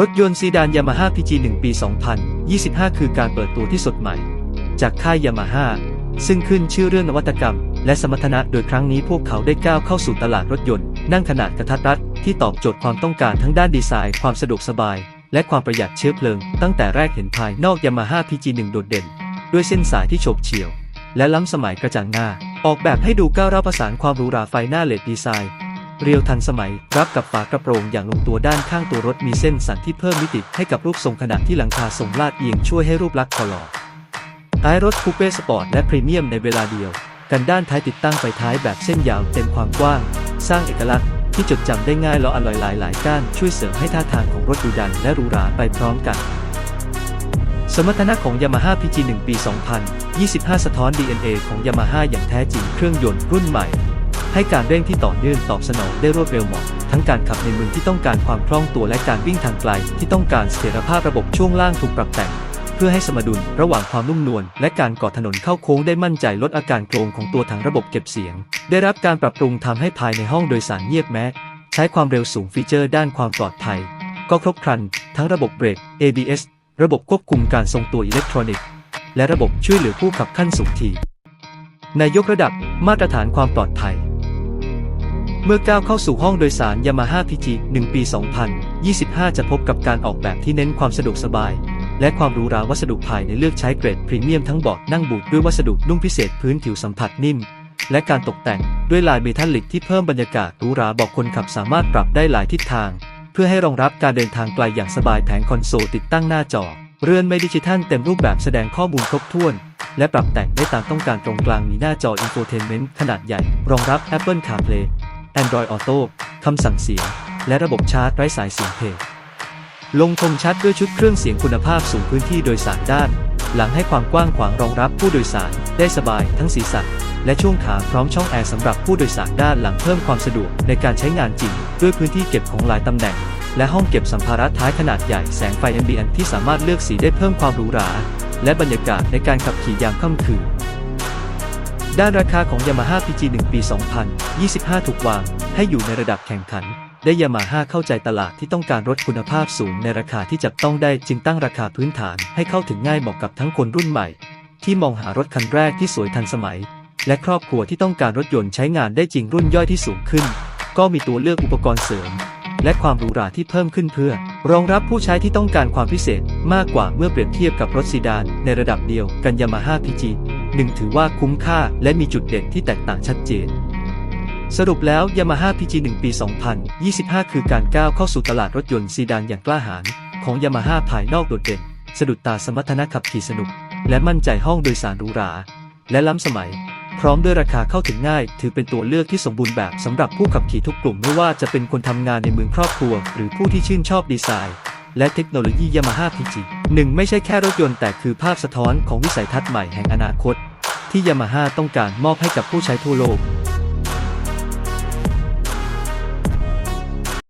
รถยนต์ซีดานยามาฮ่า PG 1ปี 2025 คือการเปิดตัวที่สดใหม่ จากค่ายยามาฮ่าซึ่งขึ้นชื่อเรื่องนวัตกรรม และสมรรถนะโดยครั้งนี้พวกเขาได้ก้าวเข้าสู่ตลาดรถยนต์ นั่งขนาดกระทัดรัดที่ตอบโจทย์ความต้องการทั้งด้านดีไซน์ ความสะดวกสบาย และความประหยัดเชื้อเพลิง ตั้งแต่แรกเห็นภายนอกยามาฮ่า PG 1โดดเด่น ด้วยเส้นสายที่โฉบเฉี่ยว และล้ำสมัยกระจ่างหน้า ออกแบบให้ดูก้าวร้าวประสานความหรูหราไฟหน้าเลดดีไซน์ เรียวทันสมัย รับกับฝากระโปรงอย่างลงตัวด้านข้างตัวรถมีเส้นสันที่เพิ่มมิติให้กับรูปทรงขนาดที่หลังคาทรงลาดเอียงช่วยให้รูปลักษณ์คอลอท้ายรถคูเป้สปอร์ตและพรีเมียมในเวลาเดียว กันด้านท้ายติดตั้งไฟท้ายแบบเส้นยาวเต็มความกว้าง สร้างเอกลักษณ์ที่จดจำได้ง่ายและอร่อยหลายหลายก้านช่วยเสริมให้ท่าทางของรถดูดันและหรูหราไปพร้อมกัน สมรรถนะของ Yamaha PG 1 ปี 2025 สะท้อน DNA ของ Yamaha อย่างแท้จริงเครื่องยนต์รุ่นใหม่ ให้การเร่งที่ต่อเนื่องตอบสนองได้รวดเร็วเหมาะ ทั้งการขับในเมืองที่ต้องการความคล่องตัวและการวิ่งทางไกล ที่ต้องการเสถียรภาพระบบช่วงล่างถูกปรับแต่ง เพื่อให้สมดุลระหว่างความนุ่มนวลและการก่อถนนเข้าโค้งได้มั่นใจลดอาการโกรงของตัวถังระบบเก็บเสียง ได้รับการปรับปรุงทำให้ภายในห้องโดยสารเงียบแม้ใช้ความเร็วสูงฟีเจอร์ด้านความปลอดภัย ก็ครบครัน ทั้งระบบเบรก ABS ระบบควบคุมการทรงตัวอิเล็กทรอนิกส์ และระบบช่วยเหลือผู้ขับขั้นสูงทีในยกระดับมาตรฐานความปลอดภัย เมื่อก้าวเข้าสู่ห้องโดยสาร Yamaha PG 1ปี 2025 จะพบกับการออกแบบที่เน้นความสะดวกสบาย และความหรูหราวัสดุภายในเลือกใช้เกรดพรีเมียมทั้งเบาะนั่งบูดด้วยวัสดุนุ่มพิเศษพื้นผิวสัมผัสนิ่ม และการตกแต่งด้วยลายเมทัลลิกที่เพิ่มบรรยากาศหรูหราบอกคนขับสามารถปรับได้หลายทิศทาง เพื่อให้รองรับการเดินทางไกลอย่างสบายแผงคอนโซลติดตั้งหน้าจอ เรือนไม่ดิจิทัลเต็มรูปแบบแสดงข้อมูลครบถ้วนและปรับแต่งได้ตามต้องการตรงกลางมีหน้าจออินโฟเทนเมนต์ขนาดใหญ่ รองรับ Apple CarPlay Android Auto คำสั่งเสียง และระบบชาร์จไร้สายเสียงเพลงลงคมชัดด้วยชุดเครื่องเสียงคุณภาพสูงพื้นที่โดยสารด้าน หลังให้ความกว้างขวางรองรับผู้โดยสารได้สบายทั้งศีรษะและช่วงขาพร้อมช่องแอร์สำหรับผู้โดยสารด้านหลังเพิ่มความสะดวกในการใช้งานจริง ด้วยพื้นที่เก็บของหลายตำแหน่ง และห้องเก็บสัมภาระท้ายขนาดใหญ่แสงไฟ ambient ที่สามารถเลือกสีได้เพิ่มความหรูหรา และบรรยากาศในการขับขี่ยามค่ำคืน ด้านราคาของ Yamaha PG 1 ปี 2025 ถูกวาง ให้อยู่ในระดับแข่งขัน ได้ยามาฮ่าเข้าใจตลาดที่ต้องการรถคุณภาพสูงในราคาที่จับต้องได้จึงตั้งราคาพื้นฐานให้เข้าถึงง่ายเหมาะกับทั้งคนรุ่นใหม่ ที่มองหารถคันแรกที่สวยทันสมัย และครอบครัวที่ต้องการรถยนต์ใช้งานได้จริงรุ่นย่อยที่สูงขึ้น ก็มีตัวเลือกอุปกรณ์เสริม และความหรูหราที่เพิ่มขึ้นเพื่อ รองรับผู้ใช้ที่ต้องการความพิเศษมากกว่าเมื่อเปรียบเทียบกับรถซีดานในระดับเดียวกันยามาฮ่า PG 1ถือว่าคุ้มค่าและมีจุดเด่นที่แตกต่างชัดเจน สรุปแล้ว Yamaha PG 1 ปี 2025 คือการก้าวเข้าสู่ตลาดรถยนต์ซีดานอย่างกล้าหาญของ Yamaha ภายนอกโดดเด่น สะดุดตาสมรรถนะขับขี่สนุก และมั่นใจห้องโดยสารหรูหรา และล้ำสมัย พร้อมด้วยราคาเข้าถึงง่าย ถือเป็นตัวเลือกที่สมบูรณ์แบบสำหรับผู้ขับขี่ทุกกลุ่มไม่ว่าจะเป็นคนทำงานในเมืองครอบครัว หรือผู้ที่ชื่นชอบดีไซน์และเทคโนโลยี Yamaha PG งไม่ใช่แค่รถยนต์แต่คือภาพสะท้อนของวิสัยทัศน์ใหม่แห่งอนาคต ที่ยามาฮ่าต้องการมอบให้กับผู้ใช้ทั่วโลก